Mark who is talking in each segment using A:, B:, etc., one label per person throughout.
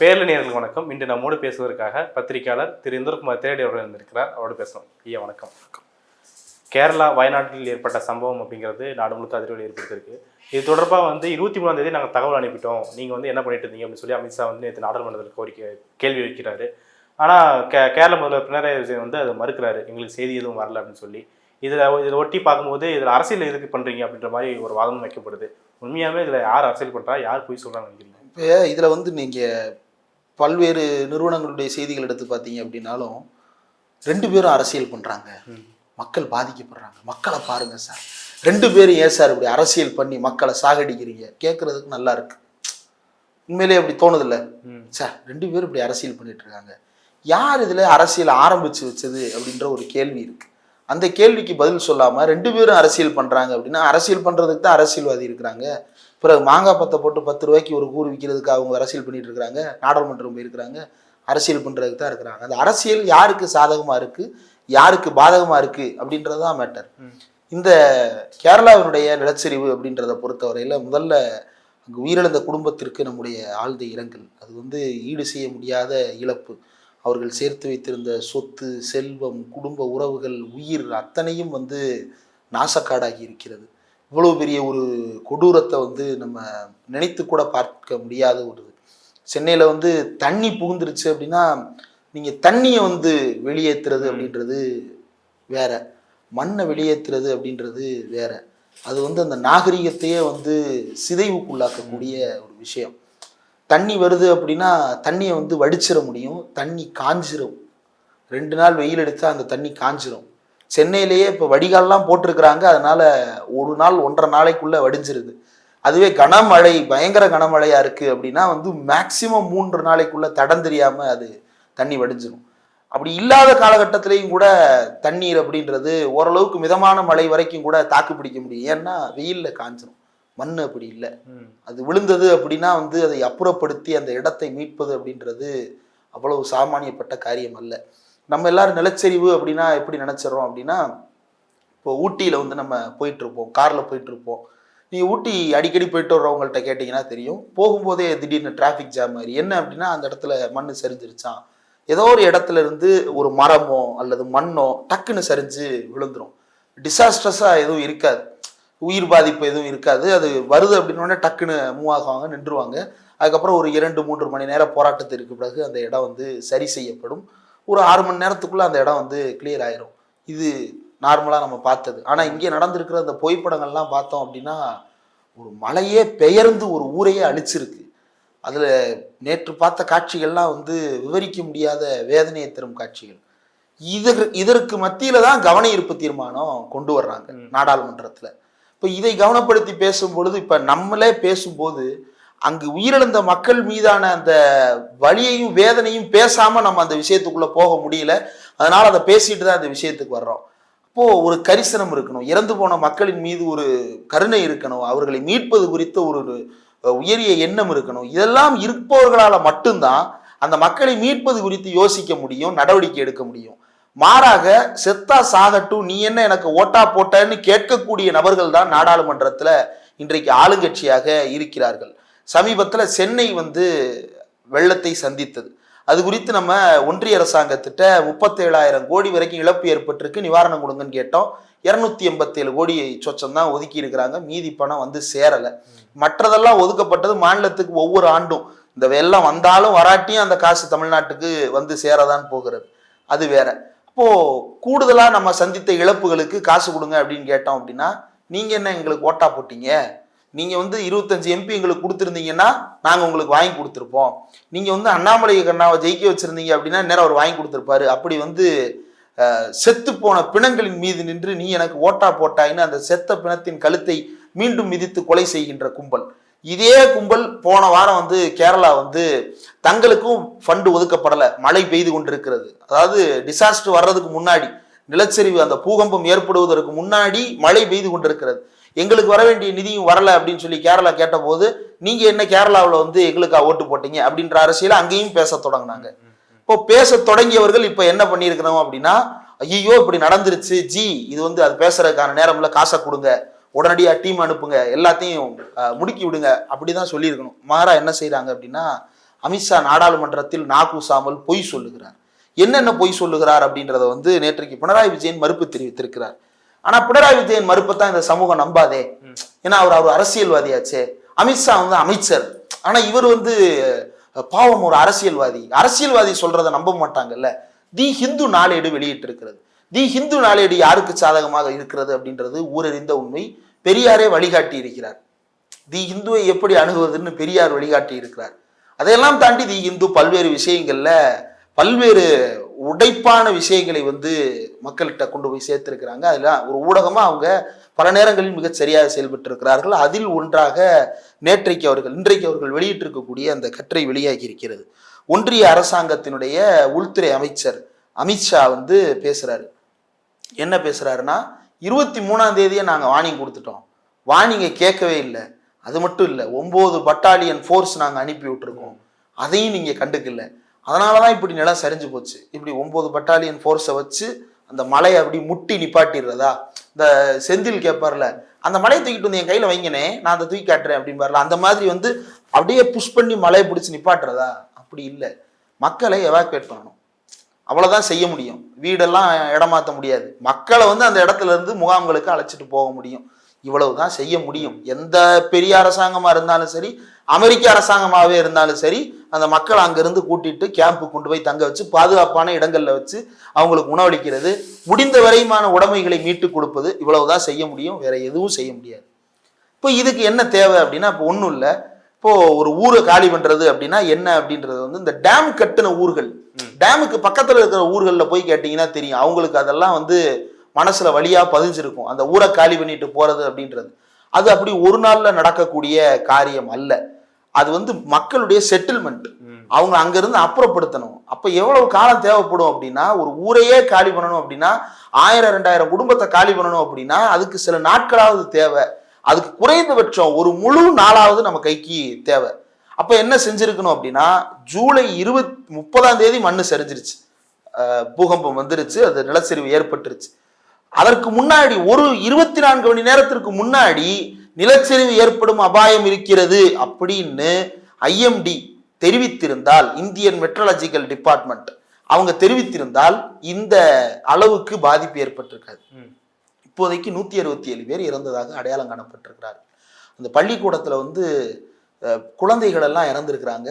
A: பேரல நேர்களுக்கு வணக்கம். இன்று நம்மோடு பேசுவதற்காக பத்திரிகையாளர் திரு. இந்திரகுமார் தேரடி அவர்கள் இருந்திருக்கிறார் அவரோடு பேசணும் ஐயா வணக்கம். கேரளா வயநாட்டில் ஏற்பட்ட சம்பவம் அப்படிங்கிறது நாடு முழுக்க அதிர்வலை ஏற்படுத்தியிருக்கு. இது தொடர்பாக வந்து இருபத்தி மூணாம் தேதி நாங்கள் தகவல் அனுப்பிட்டோம். நீங்கள் வந்து என்ன பண்ணிட்டு இருந்தீங்க அப்படின்னு சொல்லி அமித்ஷா வந்து நேற்று நாடாளுமன்றத்தில் கோரிக்கை கேள்வி வைக்கிறாரு. ஆனால் கே கேரள முதல்வர் பினராயி விஜயன் வந்து அதை மறுக்கிறாரு. எங்களுக்கு செய்தி எதுவும் வரல அப்படின்னு சொல்லி. இதில் இதில் ஒட்டி பார்க்கும்போது இதில் அரசியல் எதுக்கு பண்ணுறீங்க அப்படின்ற மாதிரி ஒரு வாதமும் வைக்கப்படுது. உண்மையாகவே இதில் யார் அரசியல் பண்ணுறா யார் போய் சொல்கிறாங்க நினைக்கிறீங்க
B: இப்போ இதில் வந்து நீங்கள் பல்வேறு நிறுவனங்களுடைய செய்திகள் எடுத்து பார்த்தீங்க அப்படின்னாலும் ரெண்டு பேரும் அரசியல் பண்ணுறாங்க மக்கள் பாதிக்கப்படுறாங்க. மக்களை பாருங்க சார். ரெண்டு பேரும் ஏன் சார் இப்படி அரசியல் பண்ணி மக்களை சாகடிக்கிறீங்க? கேட்குறதுக்கு நல்லா இருக்கு. உண்மையிலேயே அப்படி தோணுதில்ல. சார் ரெண்டு பேரும் இப்படி அரசியல் பண்ணிட்டு இருக்காங்க யார் இதில் அரசியல் ஆரம்பிச்சு வச்சது அப்படின்ற ஒரு கேள்வி இருக்கு. அந்த கேள்விக்கு பதில் சொல்லாமல் ரெண்டு பேரும் அரசியல் பண்ணுறாங்க அப்படின்னா அரசியல் பண்ணுறதுக்கு தான் அரசியல்வாதி இருக்கிறாங்க. பிறகு மாங்காய் பத்தை போட்டு பத்து ரூபாய்க்கு ஒரு கூறு விற்கிறதுக்கு அவங்க அரசியல் பண்ணிட்டு இருக்கிறாங்க. நாடாளுமன்றம் போயிருக்கிறாங்க. அரசியல் பண்ணுறதுக்கு தான் இருக்கிறாங்க. அந்த அரசியல் யாருக்கு சாதகமாக இருக்குது யாருக்கு பாதகமாக இருக்குது அப்படின்றது தான் மேட்டர். இந்த கேரளாவினுடைய நிலச்சரிவு அப்படின்றத பொறுத்தவரையில் முதல்ல அங்கு உயிரிழந்த குடும்பத்திற்கு நம்முடைய ஆழ்ந்த இரங்கல். அது வந்து ஈடு செய்ய முடியாத இழப்பு. அவர்கள் சேர்த்து வைத்திருந்த சொத்து செல்வம் குடும்ப உறவுகள் உயிர் அத்தனையும் வந்து நாசக்காடாகி இருக்கிறது. இவ்வளோ பெரிய ஒரு கொடூரத்தை வந்து நம்ம நினைத்து கூட பார்க்க முடியாத ஒரு சென்னையில் வந்து தண்ணி புகுந்துருச்சு அப்படின்னா நீங்கள் தண்ணியை வந்து வெளியேற்றுறது அப்படின்றது வேற. மண்ணை வெளியேற்றுறது அப்படின்றது வேற. அது வந்து அந்த நாகரிகத்தையே வந்து சிதைவுக்குள்ளாக்கக்கூடிய ஒரு விஷயம். தண்ணி வருது அப்படின்னா தண்ணியை வந்து வடிச்சிட முடியும் தண்ணி காஞ்சிரும். ரெண்டு நாள் வெயில் அடித்தா அந்த தண்ணி காஞ்சிரும். சென்னையிலேயே இப்போ வடிகால்லாம் போட்டிருக்கிறாங்க. அதனால ஒரு நாள் ஒன்றரை நாளைக்குள்ள வடிஞ்சிருது. அதுவே கனமழை பயங்கர கனமழையா இருக்கு அப்படின்னா வந்து மேக்சிமம் மூன்று நாளைக்குள்ள தடம் தெரியாம அது தண்ணி வடிஞ்சிரும். அப்படி இல்லாத காலகட்டத்திலையும் கூட தண்ணீர் அப்படின்றது ஓரளவுக்கு மிதமான மழை வரைக்கும் கூட தாக்கு பிடிக்க முடியும். ஏன்னா வெயில்ல காஞ்சிரும். மண் அப்படி இல்லை. அது விழுந்தது அப்படின்னா வந்து அதை அப்புறப்படுத்தி அந்த இடத்தை மீட்பது அப்படின்றது அவ்வளவு சாமானியப்பட்ட காரியம் அல்ல. நம்ம எல்லாரும் நிலச்சரிவு அப்படின்னா எப்படி நினைச்சிடறோம் அப்படின்னா இப்போ ஊட்டியில் வந்து நம்ம போயிட்டு இருப்போம் காரில் போயிட்டு இருப்போம் நீ ஊட்டி அடிக்கடி போயிட்டு வர்றவங்கள்ட்ட கேட்டிங்கன்னா தெரியும். போகும்போதே திடீர்னு டிராஃபிக் ஜாம் மாதிரி. என்ன அப்படின்னா அந்த இடத்துல மண் சரிஞ்சிருச்சான் ஏதோ ஒரு இடத்துல இருந்து ஒரு மரமோ அல்லது மண்ணோ டக்குன்னு சரிஞ்சு விழுந்துரும். டிசாஸ்ட்ரஸாக எதுவும் இருக்காது. உயிர் பாதிப்பு எதுவும் இருக்காது. அது வருது அப்படின்னோடனே டக்குன்னு மூவ் ஆகுவாங்க நின்றுவாங்க. அதுக்கப்புறம் ஒரு இரண்டு மூன்று மணி நேரம் போராட்டத்திற்கு பிறகு அந்த இடம் வந்து சரி செய்யப்படும். ஒரு ஆறு மணி நேரத்துக்குள்ள அந்த இடம் வந்து கிளியர் ஆயிரும். இது நார்மலாக நம்ம பார்த்தது. ஆனால் இங்கே நடந்திருக்கிற அந்த புகைப்படங்கள்லாம் பார்த்தோம் அப்படின்னா ஒரு மலையே பெயர்ந்து ஒரு ஊரையே அழிச்சிருக்கு. அதில் நேற்று பார்த்த காட்சிகள்லாம் வந்து விவரிக்க முடியாத வேதனையை தரும் காட்சிகள். இதற்கு இதற்கு மத்தியில தான் கவன ஈர்ப்பு தீர்மானம் கொண்டு வர்றாங்க. நாடாளுமன்றத்தில். இப்போ இதை கவனப்படுத்தி பேசும் பொழுது இப்போ நம்மளே பேசும்போது அங்கு உயிரிழந்த மக்கள் மீதான அந்த வழியையும் வேதனையும் பேசாம நம்ம அந்த விஷயத்துக்குள்ள போக முடியல. அதனால அதை பேசிட்டு தான் அந்த விஷயத்துக்கு வர்றோம். அப்போ ஒரு கரிசனம் இருக்கணும். இறந்து போன மக்களின் மீது ஒரு கருணை இருக்கணும். அவர்களை மீட்பது குறித்த ஒரு உயரிய எண்ணம் இருக்கணும். இதெல்லாம் இருப்பவர்களால மட்டும்தான் அந்த மக்களை மீட்பது குறித்து யோசிக்க முடியும் நடவடிக்கை எடுக்க முடியும். மாறாக செத்தா சாகட்டும் நீ என்ன எனக்கு ஓட்டா போட்டன்னு கேட்கக்கூடிய நபர்கள் தான் நாடாளுமன்றத்துல இன்றைக்கு ஆளுங்கட்சியாக இருக்கிறார்கள். சமீபத்தில் சென்னை வந்து வெள்ளத்தை சந்தித்தது. அது குறித்து நம்ம ஒன்றிய அரசாங்கத்திட்ட முப்பத்தேழாயிரம் கோடி வரைக்கும் இழப்பு ஏற்பட்டிருக்கு நிவாரணம் கொடுங்கன்னு கேட்டோம். இரநூத்தி எண்பத்தேழு கோடி சொச்சம் தான் ஒதுக்கி இருக்கிறாங்க. மீதி பணம் வந்து சேரலை. மற்றதெல்லாம் ஒதுக்கப்பட்டது மாநிலத்துக்கு ஒவ்வொரு ஆண்டும். இந்த வெள்ளம் வந்தாலும் வராட்டியும் அந்த காசு தமிழ்நாட்டுக்கு வந்து சேரதான் போகிறது. அது வேற. அப்போ கூடுதலாக நம்ம சந்தித்த இழப்புகளுக்கு காசு கொடுங்க அப்படின்னு கேட்டோம் அப்படின்னா நீங்க என்ன எங்களுக்கு ஓட்டா போட்டீங்க? நீங்கள் வந்து இருபத்தஞ்சு எம்பி எங்களுக்கு கொடுத்துருந்தீங்கன்னா நாங்கள் உங்களுக்கு வாங்கி கொடுத்துருப்போம். நீங்கள் வந்து அண்ணாமலை கண்ணாவை ஜெயிக்க வச்சுருந்தீங்க அப்படின்னா நேரம் அவர் வாங்கி கொடுத்துருப்பாரு. அப்படி வந்து செத்து போன பிணங்களின் மீது நின்று நீ எனக்கு ஓட்டா போட்டாயின்னு அந்த செத்த பிணத்தின் கழுத்தை மீண்டும் மிதித்து கொலை செய்கின்ற கும்பல். இதே கும்பல் போன வாரம் வந்து கேரளா வந்து தங்களுக்கும் ஃபண்டு ஒதுக்கப்படலை. மழை பெய்து கொண்டிருக்கிறது. அதாவது டிசாஸ்டர் வர்றதுக்கு முன்னாடி நிலச்சரிவு அந்த பூகம்பம் ஏற்படுவதற்கு முன்னாடி மழை பெய்து கொண்டிருக்கிறது. எங்களுக்கு வர வேண்டிய நிதியும் வரல அப்படின்னு சொல்லி கேரளா கேட்டபோது நீங்க என்ன கேரளாவில் வந்து எங்களுக்கா ஓட்டு போட்டீங்க? அப்படின்ற அரசியல அங்கேயும் பேச தொடங்கினாங்க. இப்போ பேச தொடங்கியவர்கள் இப்போ என்ன பண்ணியிருக்கிறோம் அப்படின்னா ஐயோ இப்படி நடந்துருச்சு. ஜி இது வந்து அது பேசுறதுக்கான நேரம்ல காசை கொடுங்க. உடனடியாக டீம் அனுப்புங்க. எல்லாத்தையும் முடுக்கி விடுங்க. அப்படிதான் சொல்லியிருக்கணும். மாறா என்ன செய்கிறாங்க அப்படின்னா அமித்ஷா நாடாளுமன்றத்தில் நாகூசாமல் பொய் சொல்லுகிறார். என்னென்ன பொய் சொல்லுகிறார் அப்படின்றத வந்து நேற்றைக்கு பினராயி விஜயன் மறுப்பு தெரிவித்திருக்கிறார். ஆனா பினராயி விஜயன் மறுப்பத்தான் இந்த சமூகம் நம்பாதே. ஏன்னா அவர் அவர் அரசியல்வாதியாச்சே. அமித்ஷா வந்து அமைச்சர். ஆனா இவர் வந்து பாவம் ஒரு அரசியல்வாதி. அரசியல்வாதி சொல்றதை நம்ப மாட்டாங்கல்ல. தி ஹிந்து நாளேடு வெளியிட்டு இருக்கிறது தி ஹிந்து நாளேடு யாருக்கு சாதகமாக இருக்கிறது அப்படின்றது ஊரறிந்த உண்மை. பெரியாரே வழிகாட்டி இருக்கிறார். தி இந்துவை எப்படி அணுகுவதுன்னு பெரியார் வழிகாட்டி இருக்கிறார். அதையெல்லாம் தாண்டி தி இந்து பல்வேறு விஷயங்கள்ல பல்வேறு உடைப்பான விஷயங்களை வந்து மக்கள்கிட்ட கொண்டு போய் சேர்த்திருக்கிறாங்க. அதில் ஒரு ஊடகமாக அவங்க பல நேரங்களில் மிகச் சரியாக செயல்பட்டு இருக்கிறார்கள் அதில் ஒன்றாக நேற்றைக்கு அவர்கள் இன்றைக்கு அவர்கள் வெளியிட்டிருக்கக்கூடிய அந்த கற்றை வெளியாகி இருக்கிறது. ஒன்றிய அரசாங்கத்தினுடைய உள்துறை அமைச்சர் அமித்ஷா வந்து பேசுறாரு. என்ன பேசுறாருன்னா இருபத்தி மூணாம் தேதியே நாங்கள் வார்னிங் கொடுத்துட்டோம். வார்னிங்கை கேட்கவே இல்லை. அது மட்டும் இல்லை ஒம்பது பட்டாலியன் ஃபோர்ஸ் நாங்கள் அனுப்பி விட்டுருக்கோம். அதையும் நீங்கள் கண்டுக்கல. அதனால தான் இப்படி நிலம் சரிஞ்சு போச்சு. இப்படி ஒம்பது பட்டாலியன் ஃபோர்ஸை வச்சு அந்த மலையை அப்படி முட்டி நிப்பாட்டிடுறதா? இந்த செந்தில் கேட்பார்ல அந்த மலையை தூக்கிட்டு வந்து என் கையில் வைங்கனே நான் அதை தூக்கி காட்டுறேன் அப்படிம்பார்ல அந்த மாதிரி வந்து அப்படியே புஷ் பண்ணி மலையை பிடிச்சி நிப்பாட்டுறதா? அப்படி இல்லை. மக்களை எவாக்குவேட் பண்ணணும். அவ்வளவுதான் செய்ய முடியும். வீடெல்லாம் இடமாற்ற முடியாது. மக்களை வந்து அந்த இடத்துல இருந்து முகாம்களுக்கு அழைச்சிட்டு போக முடியும். இவ்வளவுதான் செய்ய முடியும். எந்த பெரிய அரசாங்கமா இருந்தாலும் சரி அமெரிக்க அரசாங்கமாகவே இருந்தாலும் சரி அந்த மக்கள் அங்கிருந்து கூட்டிட்டு கேம்ப்பு கொண்டு போய் தங்க வச்சு பாதுகாப்பான இடங்கள்ல வச்சு அவங்களுக்கு உணவளிக்கிறது முடிந்த வரையுமான உடைமைகளை மீட்டு கொடுப்பது இவ்வளவுதான் செய்ய முடியும். வேற எதுவும் செய்ய முடியாது. இப்போ இதுக்கு என்ன தேவை அப்படின்னா இப்போ ஒன்றும் இல்லை. இப்போ ஒரு ஊரை காலி பண்றது அப்படின்னா என்ன அப்படின்றது வந்து இந்த டேம் கட்டின ஊர்கள். டேமுக்கு பக்கத்துல இருக்கிற ஊர்களில் போய் கேட்டிங்கன்னா தெரியும். அவங்களுக்கு அதெல்லாம் வந்து மனசுல வழியா பதிஞ்சிருக்கும். அந்த ஊரை காலி பண்ணிட்டு போறது அப்படின்றது. அது அப்படி ஒரு நாள்ல நடக்கக்கூடிய காரியம் அல்ல. அது வந்து மக்களுடைய செட்டில்மெண்ட் அவங்க அங்கிருந்து அப்புறப்படுத்தணும். அப்ப எவ்வளவு காலம் தேவைப்படும் அப்படின்னா ஒரு ஊரையே காலி பண்ணணும் அப்படின்னா ஆயிரம் ரெண்டாயிரம் குடும்பத்தை காலி பண்ணணும் அப்படின்னா அதுக்கு சில நாட்களாவது தேவை. அதுக்கு குறைந்தபட்சம் ஒரு முழு நாளாவது நம்ம கைக்கு தேவை. அப்ப என்ன செஞ்சிருக்கணும் அப்படின்னா ஜூலை இருபத் முப்பதாம் தேதி மண்ணு சரிஞ்சிருச்சு. பூகம்பம் வந்துருச்சு. அது நிலச்சரிவு ஏற்பட்டுருச்சு. அதற்கு முன்னாடி ஒரு இருபத்தி நான்கு மணி நேரத்திற்கு முன்னாடி நிலச்சரிவு ஏற்படும் அபாயம் இருக்கிறது அப்படின்னு ஐஎம்டி தெரிவித்திருந்தால் இந்தியன் மெட்ரலஜிக்கல் டிபார்ட்மெண்ட் அவங்க தெரிவித்திருந்தால் இந்த அளவுக்கு பாதிப்பு ஏற்பட்டிருக்காது. இப்போதைக்கு நூத்தி அறுபத்தி ஏழு பேர் இறந்ததாக அடையாளம் காணப்பட்டிருக்கிறார். அந்த பள்ளிக்கூடத்துல வந்து குழந்தைகள் எல்லாம் இறந்திருக்கிறாங்க.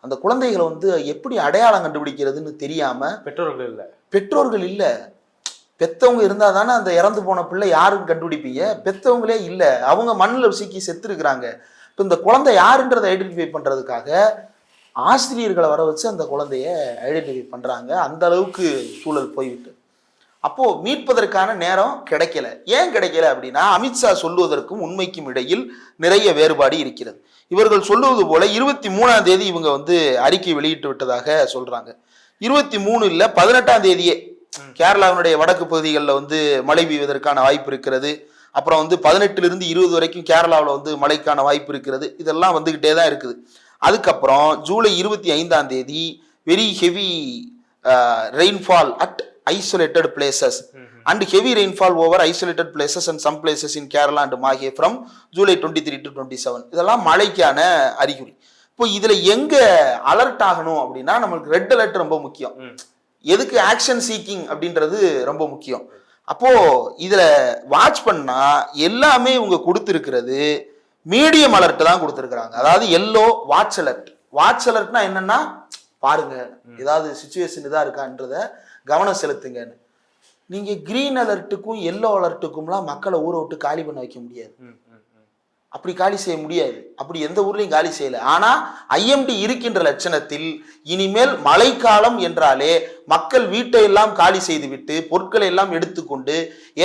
B: அந்த குழந்தைகளை வந்து எப்படி அடையாளம் கண்டுபிடிக்கிறதுன்னு தெரியாம
A: பெற்றோர்கள் இல்லை.
B: பெற்றோர்கள் இல்ல. பெத்தவங்க இருந்தால் தானே அந்த இறந்து போன பிள்ளை யாருன்னு கண்டுபிடிப்பீங்க? பெத்தவங்களே இல்லை. அவங்க மண்ணில் சிக்கி செத்துருக்குறாங்க. இப்போ இந்த குழந்தை யாருன்றதை ஐடென்டிஃபை பண்ணுறதுக்காக ஆசிரியர்களை வர வச்சு அந்த குழந்தைய ஐடென்டிஃபை பண்ணுறாங்க அந்த அளவுக்கு சூழல் போய்விட்டு. அப்போது மீட்பதற்கான நேரம் கிடைக்கல. ஏன் கிடைக்கல அப்படின்னா அமித்ஷா சொல்லுவதற்கும் உண்மைக்கும் இடையில் நிறைய வேறுபாடு இருக்கிறது. இவர்கள் சொல்லுவது போல இருபத்தி மூணாம் தேதி இவங்க வந்து அறிக்கை வெளியிட்டு விட்டதாக சொல்கிறாங்க இருபத்தி மூணு இல்லை பதினெட்டாம் தேதியே கேரளாவினுடைய வடக்கு பகுதிகளில் வந்து மழை பெய்வதற்கான வாய்ப்பு இருக்கிறது. அப்புறம் வந்து பதினெட்டுல இருந்து இருபது வரைக்கும் கேரளாவில் வந்து மழைக்கான வாய்ப்பு இருக்கிறது. இதெல்லாம் வந்துகிட்டே தான் இருக்குது. அதுக்கப்புறம் ஜூலை இருபத்தி ஐந்தாம் தேதி very heavy rainfall at isolated places and heavy rainfall over isolated places and some places in Kerala and Mahe from July twenty three to twenty seven இதெல்லாம் மழைக்கான அறிகுறி. இப்போ இதுல எங்க அலர்ட் ஆகணும் அப்படின்னா நம்மளுக்கு ரெட் அலர்ட் ரொம்ப முக்கியம். எதுக்கு ஆக்ஷன் சீக்கிங் அப்படின்றது ரொம்ப முக்கியம். அப்போ இதுல வாட்ச் பண்ணா எல்லாமே இவங்க கொடுத்துருக்கிறது மீடியம் அலர்ட் தான் கொடுத்துருக்குறாங்க. அதாவது எல்லோ வாட்ச் அலர்ட் வாட்ச் அலர்ட்னா என்னன்னா பாருங்க ஏதாவது சுச்சுவேஷன் இதா இருக்கான்றத கவனம் செலுத்துங்கன்னு. நீங்க கிரீன் அலர்ட்டுக்கும் எல்லோ அலர்ட்டுக்கும்லாம் மக்களை ஊரை விட்டு காலி பண்ண வைக்க முடியாது. அப்படி காலி செய்ய முடியாது. அப்படி எந்த ஊர்லையும் காலி செய்யல. ஆனா ஐஎம்டி இருக்கின்ற லட்சணத்தில் இனிமேல் மழைக்காலம் என்றாலே மக்கள் வீட்டை எல்லாம் காலி செய்துவிட்டு பொருட்களை எல்லாம் எடுத்துக்கொண்டு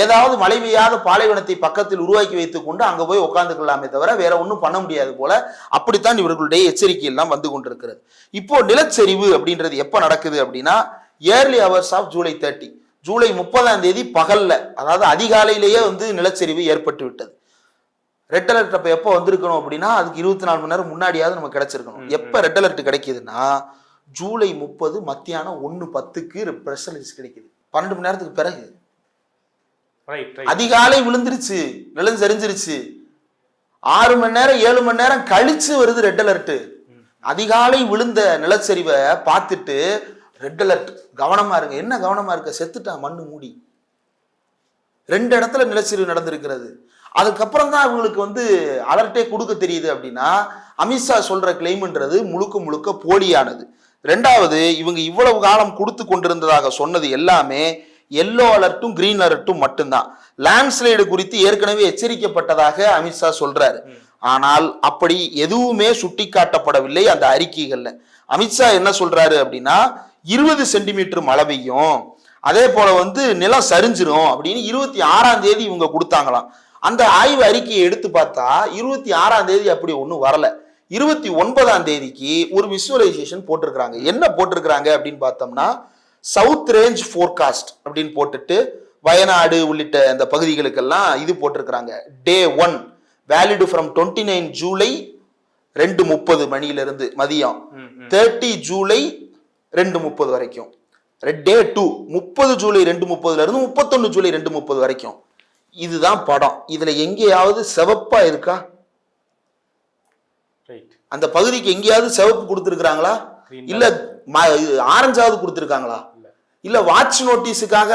B: ஏதாவது மழை பெய்யாத பாலைவனத்தை பக்கத்தில் உருவாக்கி வைத்துக்கொண்டு அங்க போய் உட்காந்துக்கலாமே தவிர வேற ஒன்றும் பண்ண முடியாது போல அப்படித்தான் இவர்களுடைய எச்சரிக்கை எல்லாம் வந்து கொண்டிருக்கிறது. இப்போ நிலச்சரிவு அப்படின்றது எப்ப நடக்குது அப்படின்னா early hours of July thirty July முப்பதாம் தேதி பகல்ல அதாவது அதிகாலையிலேயே வந்து நிலச்சரிவு ஏற்பட்டு விட்டது ரெட் அலர்ட் அப்ப எப்போ வந்திருக்கணும் அப்படின்னா அதுக்கு இருபத்தி நாலு மணி நேரம் முன்னாடியாவது நமக்கு கிடைச்சிருக்கணும். எப்ப ரெட் அலர்ட் கிடைக்குதுன்னா ஜூலை முப்பது மத்தியானம் ஒன்னு பத்துக்கு ப்ரெஸ் ரிலீஸ் கிடைக்குது. பன்னெண்டு மணி நேரத்துக்கு பிறகு. அதிகாலை விழுந்துருச்சு நிலம் சரிஞ்சிருச்சு. ஆறு மணி நேரம் ஏழு மணி நேரம் கழிச்சு வருது ரெட் அலர்ட் அதிகாலை விழுந்த நிலச்சரிவை பார்த்துட்டு ரெட் அலர்ட் கவனமா இருங்க. என்ன கவனமா இருக்க? செத்துட்டான் மண்ணு மூடி. ரெண்டு இடத்துல நிலச்சரிவு நடந்திருக்கிறது. அதுக்கப்புறம் தான் இவங்களுக்கு வந்து அலர்ட்டே கொடுக்க தெரியுது அப்படின்னா அமித்ஷா சொல்ற கிளைம்ன்றது முழுக்க முழுக்க போலியானது. ரெண்டாவது இவங்க இவ்வளவு காலம் கொடுத்து கொண்டிருந்ததாக சொன்னது எல்லாமே எல்லோ அலர்ட்டும் கிரீன் அலர்ட்டும் மட்டும்தான். லேண்ட்ஸ்லைடு குறித்து ஏற்கனவே எச்சரிக்கப்பட்டதாக அமித்ஷா சொல்றாரு. ஆனால் அப்படி எதுவுமே சுட்டிக்காட்டப்படவில்லை அந்த அறிக்கைகள்ல. அமித்ஷா என்ன சொல்றாரு அப்படின்னா இருபது சென்டிமீட்டர் மழை பெய்யும் அதே போல வந்து நிலம் சரிஞ்சிரும் அப்படின்னு இருபத்தி ஆறாம் தேதி இவங்க கொடுத்தாங்களாம். அந்த ஆய்வு அறிக்கையை எடுத்து பார்த்தா இருபத்தி ஆறாம் தேதி அப்படி ஒன்றும் வரல. இருபத்தி ஒன்பதாம் தேதிக்கு ஒரு விசுவலைசேஷன் போட்டிருக்கிறாங்க. என்ன போட்டிருக்கிறாங்க அப்படின்னு பார்த்தோம்னா சவுத் ரேஞ்ச் ஃபோர்காஸ்ட் அப்படின்னு போட்டுட்டு வயநாடு உள்ளிட்ட அந்த பகுதிகளுக்கெல்லாம் இது போட்டிருக்கிறாங்க. Day one valid from twenty nine July ரெண்டு முப்பது மணியிலிருந்து மதியம். தேர்ட்டி ஜூலை ரெண்டு முப்பது வரைக்கும். டே டூ முப்பது ஜூலை ரெண்டு முப்பதுல இருந்து முப்பத்தொன்னு ஜூலை ரெண்டு முப்பது வரைக்கும். இதுதான் படம். இதுல எங்கேயாவது சிவப்பா இருக்கா?
A: ரைட்
B: அந்த பகுதிக்கு எங்கேயாவது சிவப்பு கொடுத்துருக்காங்களா இல்ல ஆரஞ்சாவது கொடுத்துருக்காங்களா? இல்ல. வாட்ச் நோட்டீஸுக்காக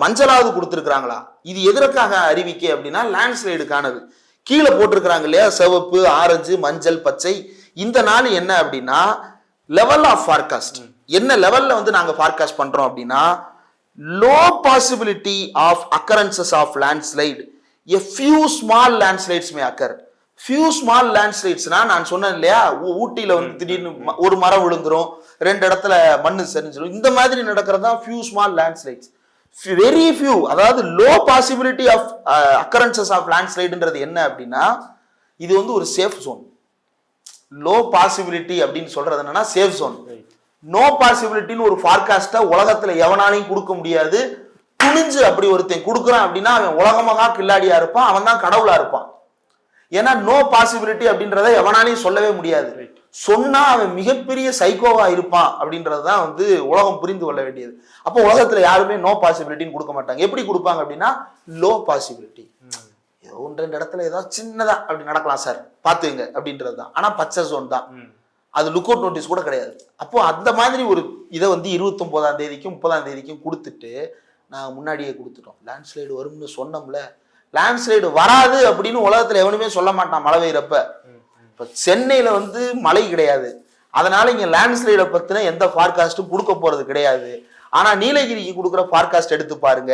B: மஞ்சளாவது கொடுத்துருக்காங்களா இது எதற்காக அறிவிக்கை அப்படின்னா லேண்ட்ஸ்லைடுக்கானது கீழே போட்டிருக்கிறாங்க இல்லையா? சிவப்பு ஆரஞ்சு மஞ்சள் பச்சை. இந்த நாள் என்ன அப்படின்னா லெவல் ஆஃப் ஃபார்காஸ்ட் என்ன லெவல்ல வந்து நாங்க ஃபார்காஸ்ட் பண்றோம் அப்படின்னா low possibility of occurrences of landslide. A few small landslides may occur. Few small landslides-னா நான் சொன்னேன் இல்லையா? ஊட்டியில வந்து திடீர்னு ம- ஒரு மரம் விழுந்துரும் ரெண்டு இடத்துல மண்ணு சரிஞ்சிரும். இந்த மாதிரி நடக்கிறது தான் few small landslides. Very few அதாவது low possibility of occurrences of லேண்ட்ஸ்லைடுன்றது என்ன அப்படின்னா இது வந்து ஒரு சேஃப் ஜோன் லோ பாசிபிலிட்டி அப்படின்னு சொல்றது என்னன்னா சேஃப் ஜோன் நோ பாசிபிலிட்டின்னு ஒரு ஃபார்காஸ்ட்டை உலகத்துல எவனாலையும் கொடுக்க முடியாது. துணிஞ்சு அப்படி ஒருத்தன் கொடுக்குறான் அப்படின்னா அவன் உலகமகா கில்லாடியா இருப்பான் அவன் தான் கடவுளா இருப்பான். ஏன்னா நோ பாசிபிலிட்டி அப்படின்றத எவனாலையும் சொல்லவே முடியாது. சொன்னா அவன் மிகப்பெரிய சைக்கோவா இருப்பான் அப்படின்றது தான் வந்து உலகம் புரிந்து கொள்ள வேண்டியது. அப்போ உலகத்துல யாருமே நோ பாசிபிலிட்டின்னு கொடுக்க மாட்டாங்க. எப்படி கொடுப்பாங்க அப்படின்னா லோ பாசிபிலிட்டி ஏதோ ஒன்று ரெண்டு இடத்துல ஏதாவது சின்னதா அப்படி நடக்கலாம் சார். பாத்துங்க அப்படின்றது தான் ஆனா பச்சை ஜோன் தான். அது லுக் அவுட் நோட்டீஸ் கூட கிடையாது. அப்போ அந்த மாதிரி ஒரு இதை வந்து இருபத்தொம்போதாம் தேதிக்கும் முப்பதாம் தேதிக்கும் கொடுத்துட்டு நான் முன்னாடியே கொடுத்துட்டோம். லேண்ட்ஸ்லைடு வரும்னு சொன்னோம்ல. லேண்ட்ஸ்லைடு வராது அப்படின்னு உலகத்தில் எவனுமே சொல்ல மாட்டான் மழை பெய்யிறப்ப. இப்போ சென்னையில் வந்து மழை கிடையாது. அதனால இங்கே லேண்ட்ஸ்லைடை பற்றின எந்த ஃபார்காஸ்ட்டும் கொடுக்க போகிறது கிடையாது. ஆனால் நீலகிரிக்கு கொடுக்குற ஃபார்காஸ்ட் எடுத்து பாருங்க.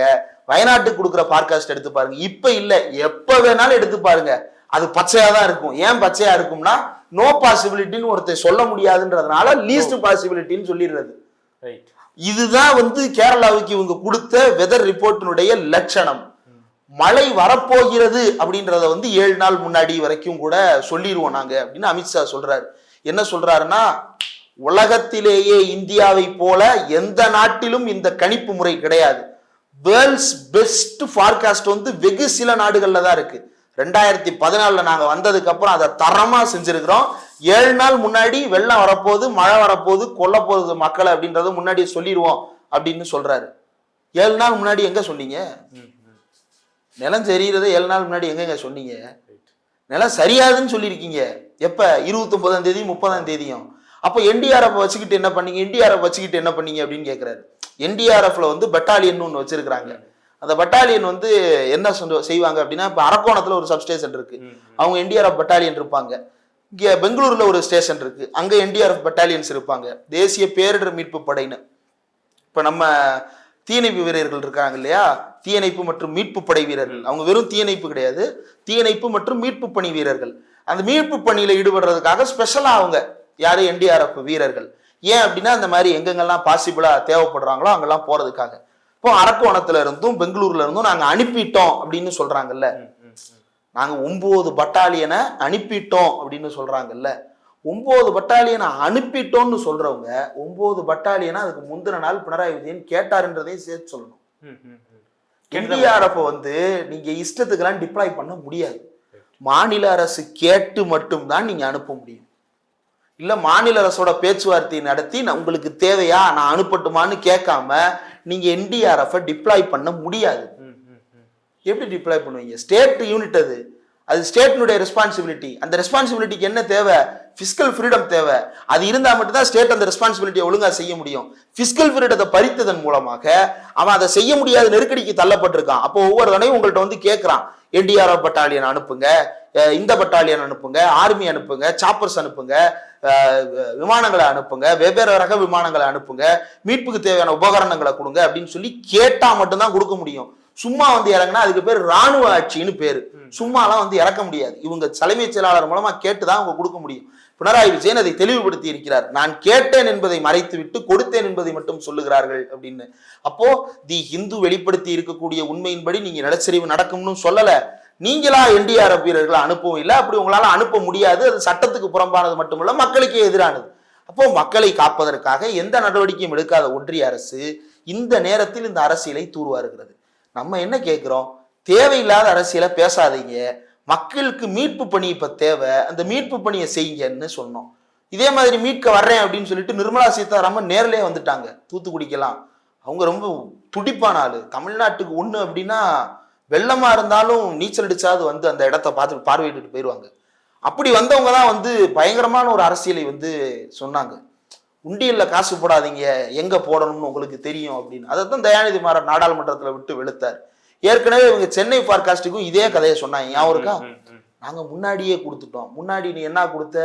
B: வயநாட்டுக்கு கொடுக்குற ஃபார்காஸ்ட் எடுத்து பாருங்க. இப்போ இல்லை. எப்போ வேணாலும் எடுத்து பாருங்க. அது பச்சையாக தான் இருக்கும். ஏன் பச்சையாக இருக்கும்னா நோ பாசிபிலிட்டின்னு ஒருத்தர் சொல்ல முடியாதுன்றதுனால லீஸ்ட் பாசிபிலிட்டின்னு சொல்லிடுறது.
A: ரைட்
B: இதுதான் வந்து கேரளாவுக்கு இவங்க கொடுத்த வெதர் ரிப்போர்ட்டினுடைய லட்சணம். மழை வரப்போகிறது அப்படின்றத வந்து ஏழு நாள் முன்னாடி வரைக்கும் கூட சொல்லிடுவோம் நாங்க அப்படின்னு அமித்ஷா சொல்றாரு. என்ன சொல்றாருன்னா உலகத்திலேயே இந்தியாவை போல எந்த நாட்டிலும் இந்த கணிப்பு முறை கிடையாது. வேர்ல்ட்ஸ் பெஸ்ட் ஃபார்காஸ்ட் வந்து வெகு சில நாடுகள்ல தான் இருக்கு. ரெண்டாயிரத்தி பதினாலில் நாங்கள் வந்ததுக்கு அப்புறம் அதை தரமாக செஞ்சுருக்கிறோம். ஏழு நாள் முன்னாடி வெள்ளம் வரப்போகுது மழை வரப்போகுது கொல்ல போகுது மக்களை அப்படின்றத முன்னாடி சொல்லிடுவோம் அப்படின்னு சொல்கிறாரு ஏழு நாள் முன்னாடி எங்கே சொன்னீங்க?
A: ம்
B: நிலம் தெரியுறதை ஏழு நாள் முன்னாடி எங்கெங்க சொன்னீங்க? நிலம் சரியாதுன்னு சொல்லியிருக்கீங்க. எப்போ? இருபத்தொம்பதாம் தேதி முப்பதாம் தேதியும். அப்போ என்டிஆர்எஃப் வச்சுக்கிட்டு என்ன பண்ணீங்க? என்டிஆர்எஃப் வச்சுக்கிட்டு என்ன பண்ணீங்க அப்படின்னு கேட்குறாரு என்டிஆர்எஃப்ல வந்து பெட்டாலியன் ஒன்று வச்சிருக்கிறாங்க. அந்த பட்டாலியன் வந்து என்ன செய்வாங்க அப்படின்னா இப்போ அரக்கோணத்துல ஒரு சப்ஸ்டேஷன் இருக்கு. அவங்க என்டிஆர்எஃப் பட்டாலியன் இருப்பாங்க. இங்க பெங்களூர்ல ஒரு ஸ்டேஷன் இருக்கு. அங்க என்டிஆர்எஃப் பட்டாலியன்ஸ் இருப்பாங்க. தேசிய பேரிடர் மீட்பு படைன்னு. இப்ப நம்ம தீயணைப்பு வீரர்கள் இருக்காங்க இல்லையா? தீயணைப்பு மற்றும் மீட்பு படை வீரர்கள். அவங்க வெறும் தீயணைப்பு கிடையாது. தீயணைப்பு மற்றும் மீட்பு பணி வீரர்கள். அந்த மீட்பு பணியில ஈடுபடுறதுக்காக ஸ்பெஷலா அவங்க யாரு? என்டிஆர்எஃப் வீரர்கள். ஏன் அப்படின்னா அந்த மாதிரி எங்கெங்கெல்லாம் பாசிபிளா தேவைப்படுறாங்களோ அங்கெல்லாம் போறதுக்காக. இப்போ அரக்கோணத்துல இருந்தும் பெங்களூர்ல இருந்தும் நாங்க அனுப்பிட்டோம் அப்படின்னு சொல்றாங்கல்ல. நாங்க ஒன்பது பட்டாலியனை அனுப்பிட்டோம் அப்படின்னு சொல்றாங்கல்ல. ஒன்பது பட்டாலியனை அனுப்பிட்டோம்னு சொல்றவங்க ஒன்பது பட்டாலியனை அதுக்கு முந்தின நாள் பினராயி விஜயன் கேட்டாருன்றதையும் சேர்த்து சொல்லணும். என்டிஆர்எஃப் வந்து நீங்க இஷ்டத்துக்கெல்லாம் டிப்ளாய் பண்ண முடியாது. மாநில அரசு கேட்டு மட்டும்தான் நீங்க அனுப்ப முடியும். இல்ல மாநில அரசோட பேச்சுவார்த்தை நடத்தி உங்களுக்கு தேவையா நான் அனுப்பட்டுமான்னு கேட்காம நீங்க என்டிஆர்எஃப் டிப்ளாய் பண்ண முடியாது. எப்படி டிப்ளாய் பண்ணுவீங்க? ஸ்டேட் யூனிட் அது. அது ஸ்டேட்டினுடைய ரெஸ்பான்சிபிலிட்டி அந்த ரெஸ்பான்சிபிலிட்டிக்கு என்ன தேவை? ஃபிஸ்கல் ஃப்ரீடம் தேவை. அது இருந்தால் மட்டும்தான் ஸ்டேட் அந்த ரெஸ்பான்சிபிலிட்டியை ஒழுங்காக செய்ய முடியும். ஃபிஸ்கல் ஃப்ரீடத்தை பறித்ததன் மூலமாக அவன் அதை செய்ய முடியாத நெருக்கடிக்கு தள்ளப்பட்டிருக்கான். அப்போ ஒவ்வொரு தடவையும் உங்கள்கிட்ட வந்து கேட்குறான் என்டிஆர்எஃப் பட்டாலியன் அனுப்புங்க இந்த பட்டாலியன் அனுப்புங்க ஆர்மி அனுப்புங்க சாப்பர்ஸ் அனுப்புங்க விமானங்களை அனுப்புங்க வெவ்வேறு ரக விமானங்களை அனுப்புங்க மீட்புக்கு தேவையான உபகரணங்களை கொடுங்க அப்படின்னு சொல்லி கேட்டா மட்டும்தான் கொடுக்க முடியும். சும்மா வந்து இறங்கினா அதுக்கு பேர் ராணுவ ஆட்சின்னு பேரு. சும்மாலாம் வந்து இறக்க முடியாது. இவங்க தலைமைச் செயலாளர் மூலமா கேட்டு தான் அவங்க கொடுக்க முடியும். பினராயி விஜயன் அதை தெளிவுபடுத்தி இருக்கிறார். நான் கேட்டேன் என்பதை மறைத்துவிட்டு கொடுத்தேன் என்பதை மட்டும் சொல்லுகிறார்கள் அப்படின்னு. அப்போ தி ஹிந்து வெளிப்படுத்தி இருக்கக்கூடிய உண்மையின்படி நீங்க நிலச்சரிவு நடக்கும்னு சொல்லல. நீங்களா என்டிஆர்எஃப் வீரர்களை அனுப்பவும் இல்லை. அப்படி உங்களால அனுப்ப முடியாது. அது சட்டத்துக்கு புறம்பானது மட்டுமல்ல மக்களுக்கே எதிரானது. அப்போ மக்களை காப்பதற்காக எந்த நடவடிக்கையும் எடுக்காத ஒன்றிய அரசு இந்த நேரத்தில் இந்த அரசியலை தூர்வாருகிறது. நம்ம என்ன கேட்கிறோம்? தேவையில்லாத அரசியலை பேசாதீங்க. மக்களுக்கு மீட்பு பணி இப்ப தேவை அந்த மீட்பு பணியை செய்யுங்கன்னு சொன்னோம். இதே மாதிரி மீட்க வர்றேன் அப்படின்னு சொல்லிட்டு நிர்மலா சீதாராமன் நேர்லயே வந்துட்டாங்க. தூத்துக்குடிக்கலாம் அவங்க ரொம்ப துடிப்பான ஆளு. தமிழ்நாட்டுக்கு ஒண்ணு அப்படின்னா வெள்ளமா இருந்தாலும் நீச்சல் அடிச்சாது வந்து அந்த இடத்த பார்த்து பார்வையிட்டு போயிடுவாங்க. அப்படி வந்தவங்க தான் வந்து பயங்கரமான ஒரு அரசியலை வந்து சொன்னாங்க. உண்டியல்ல காசு போடாதீங்க எங்க போடணும்னு உங்களுக்கு தெரியும் அப்படின்னு. அதை தான் தயாநிதி மாறன் நாடாளுமன்றத்தில் விட்டு வெளுத்தார். ஏற்கனவே இவங்க சென்னை பாட்காஸ்டுக்கும் இதே கதையை சொன்னாங்க. ஞாபகம் இருக்கா?
A: ம், ம்.
B: நாங்க முன்னாடியே கொடுத்துட்டோம். முன்னாடி நீ என்ன கொடுத்த?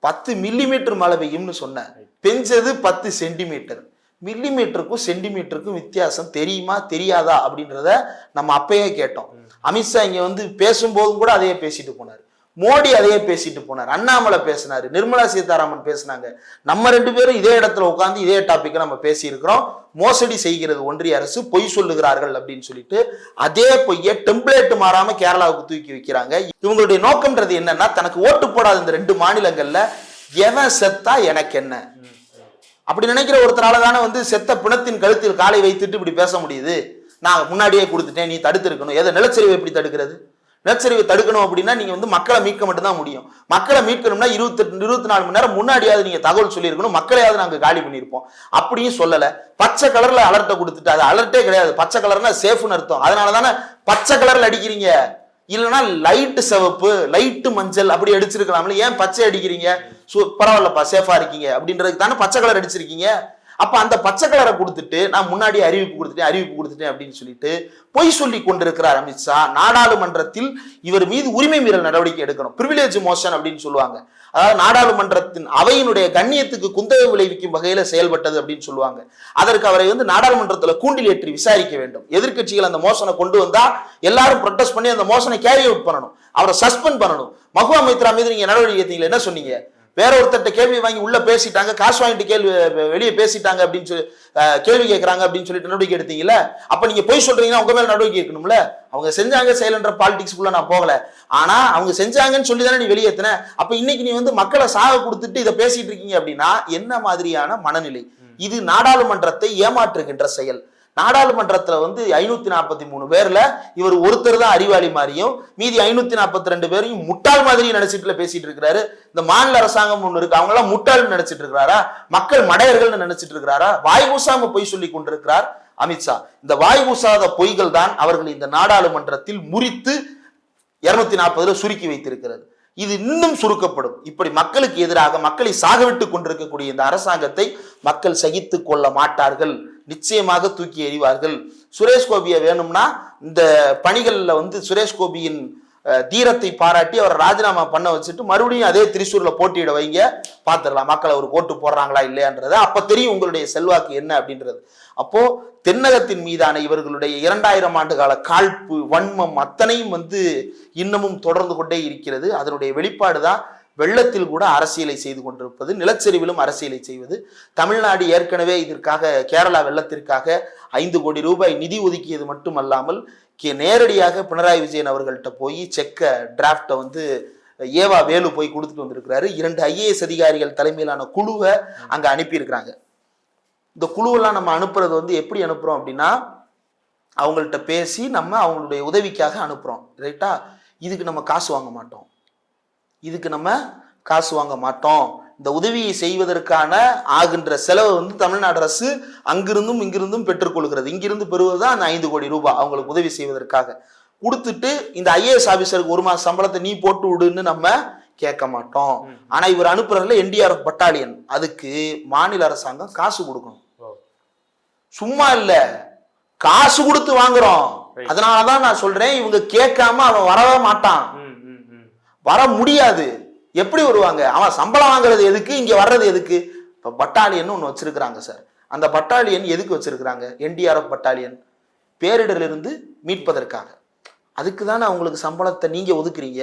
B: பத்து மில்லிமீட்டர் மழை பெய்யும்னு சொன்னேன் பெஞ்சது பத்து சென்டிமீட்டர் மில்லிமீட்டருக்கும் சென்டிமீட்டருக்கும் வித்தியாசம் தெரியுமா தெரியாதா அப்படின்றத நம்ம அப்பயே கேட்டோம். அமித்ஷா இங்க வந்து பேசும்போதும் கூட அதையே பேசிட்டு போனார். மோடி அதையே பேசிட்டு போனார். அண்ணாமலை பேசினார் நிர்மலா சீதாராமன் பேசினாங்க. நம்ம ரெண்டு பேரும் இதே இடத்துல உட்காந்து இதே டாப்பிக்கை நம்ம பேசியிருக்கிறோம். மோசடி செய்கிறது ஒன்றிய அரசு பொய் சொல்லுகிறார்கள் அப்படின்னு சொல்லிட்டு அதே பொய்யை டெம்ப்ளேட் மாறாம கேரளாவுக்கு தூக்கி வைக்கிறாங்க. இவங்களுடைய நோக்கம்ன்றது என்னன்னா தனக்கு ஓட்டு போடாத இந்த ரெண்டு மாநிலங்கள்ல எவன் செத்தா எனக்கு என்ன? அப்படி நினைக்கிற ஒருத்தரால தானே வந்து செத்த பிணத்தின் கழுத்தில் காலை வைத்துட்டு இப்படி பேச முடியுது. நான் முன்னாடியே கொடுத்துட்டேன் நீ தடுத்திருக்கணும் எதை நிலச்சரிவை எப்படி தடுக்கிறது? நிலச்சரிவை தடுக்கணும் அப்படின்னா நீங்க வந்து மக்களை மீட்க மட்டும்தான் முடியும். மக்களை மீட்கணும்னா இருபத்தெட்டு இருபத்தி நாலு மணி நேரம் முன்னாடியாவது நீங்க தகவல் சொல்லியிருக்கணும். மக்களையாவது நாங்க காலி பண்ணியிருப்போம். அப்படியும் சொல்லல. பச்சை கலர்ல அலர்ட்டை கொடுத்துட்டு அது அலர்ட்டே கிடையாது. பச்சை கலர்னா சேஃப்னு அர்த்தம். அதனால தானே பச்சை கலர்ல அடிக்கிறீங்க. இல்லைன்னா லைட்டு சிவப்பு லைட்டு மஞ்சள் அப்படி அடிச்சிருக்கலாம்ல. ஏன் பச்சை அடிக்கிறீங்க? சூ பரவாயில்லப்பா சேஃபா இருக்கீங்க. அப்படின்றதுக்கு தானே பச்சை கலர் அடிச்சிருக்கீங்க? அப்ப அந்த பச்சை கலரை கொடுத்துட்டு நான் முன்னாடி அறிவிப்பு கொடுத்துட்டேன் அறிவிப்பு கொடுத்துட்டேன் அப்படின்னு சொல்லிட்டு பொய் சொல்லி கொண்டிருக்கிறார் அமித்ஷா நாடாளுமன்றத்தில் இவர் மீது உரிமை மீறல் நடவடிக்கை எடுக்கணும். பிரிவிலேஜ் மோஷன் அப்படின்னு சொல்லுவாங்க. அதாவது நாடாளுமன்றத்தின் அவையினுடைய கண்ணியத்துக்கு குந்தக விளைவிக்கும் வகையில செயல்பட்டது அப்படின்னு சொல்லுவாங்க. அதற்கு அவரை வந்து நாடாளுமன்றத்துல கூண்டில் ஏற்றி விசாரிக்க வேண்டும். எதிர்க்கட்சிகள் அந்த மோசனை கொண்டு வந்தா எல்லாரும் ப்ரொட்டஸ்ட் பண்ணி அந்த மோசனை கேரி அவுட் பண்ணணும். அவரை சஸ்பெண்ட் பண்ணணும். மகுவா மைத்ரா மீது நீங்க நடவடிக்கை எடுத்தீங்களா? என்ன சொன்னீங்க? வேற ஒருத்தர்கிட்ட கேள்வி வாங்கி உள்ள பேசிட்டாங்க காசு வாங்கிட்டு கேள்வி வெளியே பேசிட்டாங்க அப்படின்னு சொல்லி கேள்வி கேட்கறாங்க அப்படின்னு சொல்லிட்டு நடவடிக்கை எடுத்தீங்கல்ல? அப்ப நீங்க போய் சொல்றீங்கன்னா உங்க மேல நடவடிக்கை எடுக்கணும்ல? அவங்க செஞ்சாங்க செயலன்ற பாலிடிக்ஸ்க்குள்ள நான் போகல. ஆனா அவங்க செஞ்சாங்கன்னு சொல்லி தானே நீ வெளியேத்தின. அப்ப இன்னைக்கு நீ வந்து மக்களை சாக கொடுத்துட்டு இதை பேசிட்டு இருக்கீங்க அப்படின்னா என்ன மாதிரியான மனநிலை? இது நாடாளுமன்றத்தை ஏமாற்றுகின்ற செயல். நாடாளுமன்றத்துல வந்து ஐநூத்தி நாற்பத்தி மூணு பேர்ல இவர் ஒருத்தர் தான் அறிவாளி மாதிரியும் மீதி ஐநூத்தி நாற்பத்தி ரெண்டு பேரையும் முட்டாள் மாதிரி நினைச்சிட்டுல பேசிட்டு இருக்கிறாரு. இந்த மாநில அரசாங்கம் ஒண்ணு இருக்கு அவங்க எல்லாம் முட்டாள்னு நினைச்சிட்டு இருக்கிறாரா? மக்கள் மடையர்கள்னு நினைச்சிட்டு இருக்கிறாரா? வாய் பூசாம பொய் சொல்லி கொண்டிருக்கிறார் அமித்ஷா இந்த வாய் பூசாத பொய்கள் தான் அவர்கள் இந்த நாடாளுமன்றத்தில் முறித்து இருநூத்தி நாற்பதுல சுருக்கி வைத்திருக்கிறது. இது இன்னும் சுருக்கப்படும். இப்படி மக்களுக்கு எதிராக மக்களை சாகவிட்டு கொண்டிருக்கக்கூடிய இந்த அரசாங்கத்தை மக்கள் சகித்து கொள்ள மாட்டார்கள். நிச்சயமாக தூக்கி எறிவார்கள். சுரேஷ் கோபியை வேணும்னா இந்த பணிகளில் வந்து சுரேஷ் கோபியின் தீரத்தை பாராட்டி அவர் ராஜினாமா பண்ண வச்சுட்டு மறுபடியும் அதே திரிசூரில் போட்டியிட வைங்க. பார்த்துடலாம் மக்கள் அவர் ஓட்டு போடுறாங்களா இல்லையான்றத. அப்போ தெரியும் உங்களுடைய செல்வாக்கு என்ன அப்படின்றது. அப்போ தென்னகத்தின் மீதான இவர்களுடைய இரண்டாயிரம் ஆண்டு கால காழ்ப்பு வன்மம் அத்தனையும் வந்து இன்னமும் தொடர்ந்து கொண்டே இருக்கிறது. அதனுடைய வெளிப்பாடு தான் வெள்ளத்தில் கூட அரசியலை செய்து கொண்டிருப்பது நிலச்சரிவிலும் அரசியலை செய்வது. தமிழ்நாடு ஏற்கனவே இதற்காக கேரளா வெள்ளத்திற்காக ஐந்து கோடி ரூபாய் நிதி ஒதுக்கியது மட்டுமல்லாமல் நேரடியாக பினராயி விஜயன் அவர்கள்ட்ட போய் செக்க டிராஃப்டை வந்து ஏவா வேலு போய் கொடுத்துட்டு வந்திருக்கிறாரு. இரண்டு ஐஏஎஸ் அதிகாரிகள் தலைமையிலான குழுவை அங்கே அனுப்பியிருக்கிறாங்க. இந்த குழுவெல்லாம் நம்ம அனுப்புறது வந்து எப்படி அனுப்புறோம் அப்படின்னா அவங்கள்ட்ட பேசி நம்ம அவங்களுடைய உதவிக்காக அனுப்புறோம் ரைட்டா இதுக்கு நம்ம காசு வாங்க மாட்டோம். இதுக்கு நம்ம காசு வாங்க மாட்டோம். இந்த உதவியை செய்வதற்கான ஆகின்ற செலவு வந்து தமிழ்நாடு அரசு அங்கிருந்தும் இங்கிருந்தும் பெற்றுக்கொள்கிறது இங்கிருந்து பெறுவது தான் அந்த ஐந்து கோடி ரூபாய் அவங்களுக்கு உதவி செய்வதற்காக. கொடுத்துட்டு இந்த ஐஏஎஸ் ஆபீசருக்கு ஒரு மாசம் சம்பளத்தை நீ போட்டு விடுன்னு நம்ம கேட்க மாட்டோம். ஆனா இவர் அனுப்புறதுல என்டிஆர்எஃப் பட்டாலியன். அதுக்கு மாநில அரசாங்கம் காசு கொடுக்கணும். சும்மா இல்ல. காசு கொடுத்து வாங்குறோம். அதனாலதான் நான் சொல்றேன் இவங்க கேட்காம அவன் வரவே மாட்டான். வர முடியாது. எப்படி வருவாங்க? அவன் சம்பளம் வாங்குறது எதுக்கு? இங்க வர்றது எதுக்கு? இப்போ பட்டாலியன் ஒன்று வச்சிருக்கிறாங்க சார் அந்த பட்டாலியன் எதுக்கு வச்சிருக்கிறாங்க? என்டிஆர்எஃப் பட்டாலியன் பேரிடரிலிருந்து மீட்பதற்காக. அதுக்கு தானே அவங்களுக்கு சம்பளத்தை நீங்க ஒதுக்குறீங்க?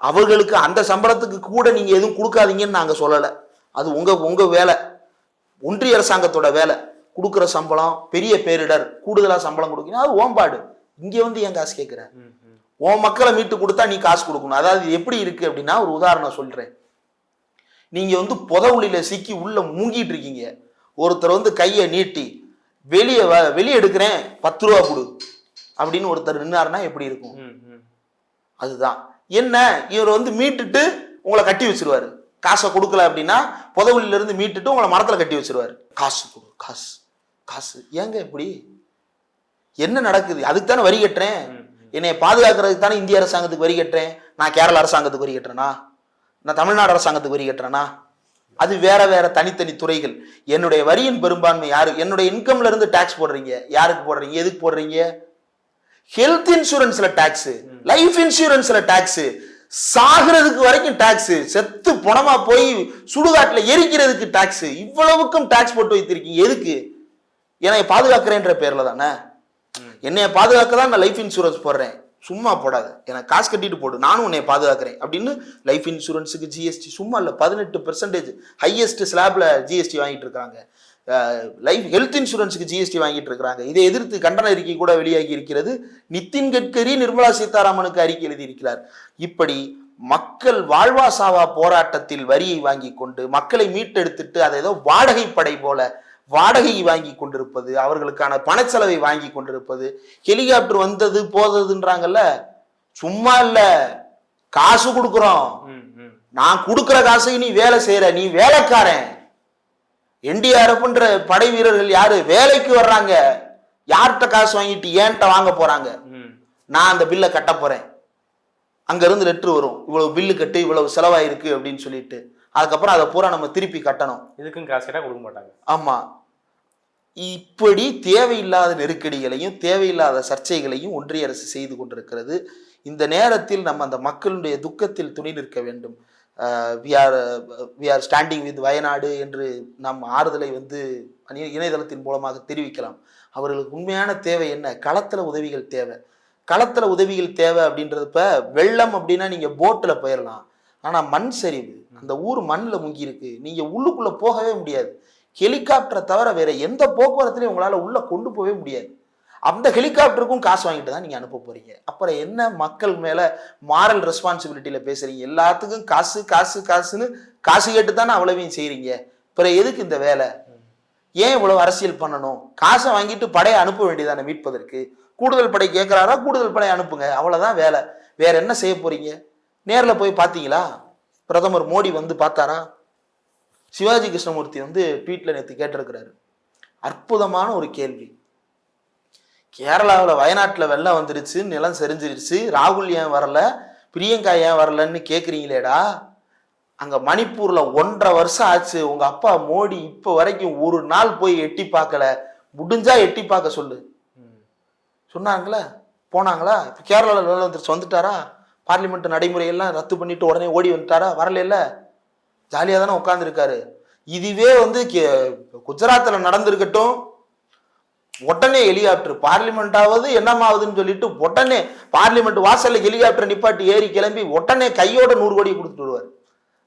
B: அவர்களுக்கு அந்த சம்பளத்துக்கு கூட நீங்க எதுவும் கொடுக்காதீங்கன்னு நாங்கள் சொல்லலை. அது உங்க உங்க வேலை. ஒன்றிய அரசாங்கத்தோட வேலை. கொடுக்குற சம்பளம் பெரிய பேரிடர் கூடுதலாக சம்பளம் கொடுக்கணும். அது ஓம்பாடு. இங்கே வந்து ஏன் காசு கேட்குற உன் மக்களை மீட்டு கொடுத்தா நீ காசு கொடுக்கணும். அதாவது எப்படி இருக்கு அப்படின்னா ஒரு உதாரணம் சொல்றேன். நீங்க வந்து புதவுளியில சிக்கி உள்ள மூங்கிட்டு இருக்கீங்க. ஒருத்தர் வந்து கையை நீட்டி வெளியே வெளியே எடுக்கிறேன் பத்து ரூபா கொடு. அப்படின்னு ஒருத்தர் நின்னாருன்னா எப்படி இருக்கும்? அதுதான். என்ன? இவர் வந்து மீட்டுட்டு உங்களை கட்டி வச்சிருவாரு. காசை கொடுக்கல அப்படின்னா புதவுலில இருந்து மீட்டுட்டு உங்களை மரத்துல கட்டி வச்சிருவாரு. காசு கொடு காசு காசு. ஏங்க இப்படி? என்ன நடக்குது? அதுக்கு தானே வரி கட்டுறேன். என்னை பாதுகாக்கிறதுக்கு தானே இந்திய அரசாங்கத்துக்கு வரி கட்டுறேன்? நான் கேரள அரசாங்கத்துக்கு வரி கட்டுறேனா? நான் தமிழ்நாடு அரசாங்கத்துக்கு வரி கட்டுறேனா? அது வேற வேற தனித்தனி துறைகள். என்னுடைய வரியின் பெரும்பான்மை யாரு? என்னுடைய இன்கம்ல இருந்து டாக்ஸ் போடுறீங்க. யாருக்கு போடுறீங்க? எதுக்கு போடுறீங்க? ஹெல்த் இன்சூரன்ஸ்ல டாக்ஸ் லைஃப் இன்சூரன்ஸ்ல டாக்ஸ் சாகிறதுக்கு வரைக்கும் டாக்ஸ் செத்து பணமா போய் சுடுகாட்டுல எரிக்கிறதுக்கு டாக்ஸ் இவ்வளவுக்கும் டாக்ஸ் போட்டு வைத்திருக்கீங்க. எதுக்கு? என்னை பாதுகாக்கிறேன்ற பேர்ல தானே? என்னைய பாதுகாக்க தான் நான் லைஃப் இன்சூரன்ஸ் போடுறேன். சும்மா போடாத. எனக்கு காசு கட்டிட்டு போடு. நானும் உன்னை பாதுகாக்கிறேன். அப்படின்னு லைஃப் இன்சூரன்ஸுக்கு ஜிஎஸ்டி சும்மா இல்லை பதினெட்டு பெர்சன்டேஜ் ஹையஸ்ட் ஸ்லாப்ல ஜிஎஸ்டி வாங்கிட்டு இருக்காங்க. லைஃப் ஹெல்த் இன்சூரன்ஸுக்கு ஜிஎஸ்டி வாங்கிட்டு இருக்காங்க. இதை எதிர்த்து கண்டன அறிக்கை கூட வெளியாகி இருக்கிறது. நிதின் கட்கரி நிர்மலா சீதாராமனுக்கு அறிக்கை எழுதியிருக்கிறார். இப்படி மக்கள் வாழ்வா சாவா போராட்டத்தில் வரியை வாங்கி கொண்டு மக்களை மீட்டெடுத்துட்டு அதை ஏதோ வாடகை படை போல வாடகை வாங்கி கொண்டிருப்பது அவர்களுக்கான பணச்செலவை வாங்கி கொண்டிருப்பது ஹெலிகாப்டர் வந்தது போததுன்றாங்கல்ல? சும்மா இல்ல. காசு கொடுக்குறோம். நான் கொடுக்குற காசுக்கு நீ வேலை செய்யற நீ வேலைக்காரன். என்டிஆர்எஃப்ன்ற படை வீரர்கள் யாரு? வேலைக்கு வர்றாங்க. யார்கிட்ட காசு வாங்கிட்டு ஏன்ட்ட வாங்க போறாங்க? நான் அந்த பில்லை கட்ட போறேன். அங்க இருந்து லெட்ரு வரும். இவ்வளவு பில்லு கட்டு இவ்வளவு செலவாயிருக்கு அப்படின்னு சொல்லிட்டு. அதுக்கப்புறம் அதை பூரா நம்ம திருப்பி கட்டணும்.
A: இதுக்கும் காசு கேட்டால் கொடுக்க மாட்டாங்க.
B: ஆமா. இப்படி தேவையில்லாத நெருக்கடிகளையும் தேவையில்லாத சர்ச்சைகளையும் ஒன்றிய அரசு செய்து கொண்டிருக்கிறது. இந்த நேரத்தில் நம்ம அந்த மக்களுடைய துக்கத்தில் துணை நிற்க வேண்டும். We are we are standing with Wayanad என்று நாம் ஆறுதலை வந்து இணைய- இணையதளத்தின் மூலமாக தெரிவிக்கலாம். அவர்களுக்கு உண்மையான தேவை என்ன? களத்துல உதவிகள் தேவை. களத்துல உதவிகள் தேவை அப்படின்றப்ப வெள்ளம் அப்படின்னா நீங்க போட்ல போயிடலாம் ஆனால் மண் சரிவு அந்த ஊர் மண்ணில் முங்கி இருக்கு நீங்கள் உள்ளுக்குள்ளே போகவே முடியாது. ஹெலிகாப்டரை தவிர வேற எந்த போக்குவரத்துலையும் உங்களால் உள்ளே கொண்டு போகவே முடியாது. அந்த ஹெலிகாப்டருக்கும் காசு வாங்கிட்டு தான் நீங்கள் அனுப்ப போகிறீங்க அப்புறம் என்ன மக்கள் மேலே மாரல் ரெஸ்பான்சிபிலிட்டியில் பேசுகிறீங்க எல்லாத்துக்கும் காசு காசு காசுன்னு காசு கேட்டு தானே அவ்வளவையும் செய்கிறீங்க அப்புறம் எதுக்கு இந்த வேலை? ஏன் இவ்வளவு அரசியல் பண்ணணும்? காசை வாங்கிட்டு படையை அனுப்ப வேண்டியதானே மீட்பதற்கு? கூடுதல் படை கேட்குறாரா கூடுதல் படை அனுப்புங்க. அவ்வளோதான் வேலை. வேற என்ன செய்ய போறீங்க? நேர்ல போய் பார்த்தீங்களா பிரதமர் மோடி வந்து பார்த்தாரா? சிவாஜி கிருஷ்ணமூர்த்தி வந்து ட்வீட்ல நேற்று கேட்டிருக்கிறாரு. அற்புதமான ஒரு கேள்வி. கேரளாவில் வயநாட்டில் வெள்ளம் வந்துருச்சு நிலம் செறிஞ்சிருச்சு ராகுல் ஏன் வரல? பிரியங்கா ஏன் வரலன்னு கேட்குறீங்களேடா அங்க மணிப்பூர்ல ஒன்றரை வருஷம் ஆச்சு உங்க அப்பா மோடி இப்போ வரைக்கும் ஒரு நாள் போய் எட்டி பார்க்கல. முடிஞ்சா எட்டி பார்க்க சொல்லு. சொன்னாங்களா? போனாங்களா? இப்போ கேரளாவில் வெள்ளம் வந்துருச்சு வந்துட்டாரா? பார்லிமெண்ட் நடைமுறையெல்லாம் ரத்து பண்ணிட்டு உடனே ஓடி வந்துட்டாரா? வரல ஜாலியாக தானே உட்காந்துருக்காரு இதுவே வந்து கே- குஜராத்தில் நடந்திருக்கட்டும். உடனே ஹெலிகாப்டர் பார்லிமெண்டாவது என்னமாவதுன்னு சொல்லிட்டு உடனே பார்லிமெண்ட் வாசலில் ஹெலிகாப்டர் நிப்பாட்டி ஏறி கிளம்பி உடனே கையோட நூறு கோடி கொடுத்துட்டு வருவார்.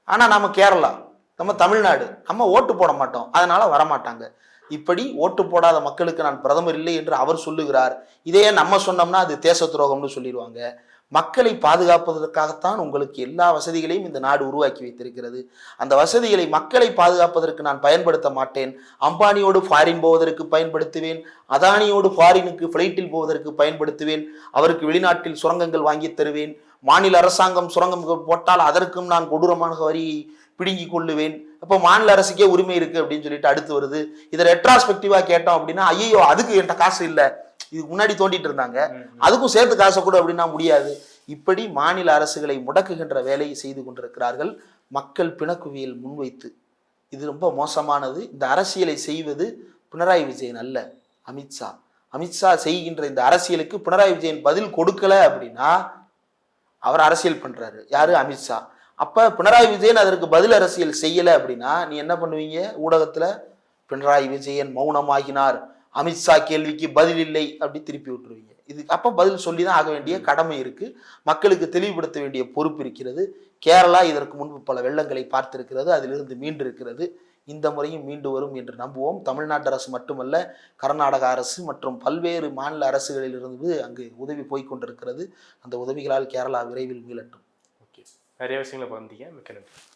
B: ஆனால் நம்ம கேரளா நம்ம தமிழ்நாடு நம்ம ஓட்டு போட மாட்டோம். அதனால வரமாட்டாங்க. இப்படி ஓட்டு போடாத மக்களுக்கு நான் பிரதமர் இல்லை என்று அவர் சொல்லுகிறார். இதையே நம்ம சொன்னோம்னா அது தேச துரோகம்னு சொல்லிடுவாங்க. மக்களை பாதுகாப்பதற்காகத்தான் உங்களுக்கு எல்லா வசதிகளையும் இந்த நாடு உருவாக்கி வைத்திருக்கிறது. அந்த வசதிகளை மக்களை பாதுகாப்பதற்கு நான் பயன்படுத்த மாட்டேன். அம்பானியோடு ஃபாரின் போவதற்கு பயன்படுத்துவேன். அதானியோடு ஃபாரினுக்கு ஃப்ளைட்டில் போவதற்கு பயன்படுத்துவேன். அவருக்கு வெளிநாட்டில் சுரங்கங்கள் வாங்கி தருவேன். மாநில அரசாங்கம் சுரங்கம் போட்டால் அதற்கும் நான் கொடூரமான வரியை பிடுங்கி கொள்ளுவேன். அப்போ மாநில அரசுக்கே உரிமை இருக்கு அப்படின்னு சொல்லிட்டு அடுத்து வருது. இதை ரெட்ராஸ்பெக்டிவா கேட்டோம் அப்படின்னா ஐயோ அதுக்கு என்கிட்ட காசு இல்லை. இதுக்கு முன்னாடி தோண்டிட்டு இருந்தாங்க. அதுக்கும் சேர்த்து காசை கொடு அப்படின்னா முடியாது. இப்படி மாநில அரசுகளை முடக்குகின்ற வேலையை செய்து கொண்டிருக்கிறார்கள். மக்கள் பிணக்குவியல் முன்வைத்து. இது ரொம்ப மோசமானது. இந்த அரசியலை செய்வது பினராயி விஜயன் அல்ல அமித்ஷா அமித்ஷா செய்கின்ற இந்த அரசியலுக்கு பினராயி விஜயன் பதில் கொடுக்கல அப்படின்னா அவர் அரசியல் பண்றாரு. யாரு? அமித்ஷா அப்ப பினராயி விஜயன் அதற்கு பதில் அரசியல் செய்யல அப்படின்னா நீ என்ன பண்ணுவீங்க? ஊடகத்துல பினராயி விஜயன் மௌனமாகினார். அமித்ஷா கேள்விக்கு பதில் இல்லை அப்படி திருப்பி விட்டுருவீங்க. இது அப்போ பதில் சொல்லி தான் ஆக வேண்டிய கடமை இருக்குது மக்களுக்கு தெளிவுபடுத்த வேண்டிய பொறுப்பு இருக்கிறது. கேரளா இதற்கு முன்பு பல வெள்ளங்களை பார்த்திருக்கிறது. அதிலிருந்து மீண்டு இருக்கிறது இந்த முறையும் மீண்டு வரும் என்று நம்புவோம். தமிழ்நாட்டு அரசு மட்டுமல்ல கர்நாடக அரசு மற்றும் பல்வேறு மாநில அரசுகளிலிருந்து அங்கு உதவி போய்கொண்டிருக்கிறது அந்த உதவிகளால் கேரளா விரைவில் மீளட்டும்.
A: ஓகே நிறைய விஷயங்களை பகிர்ந்தீங்க மிக்க நன்றி.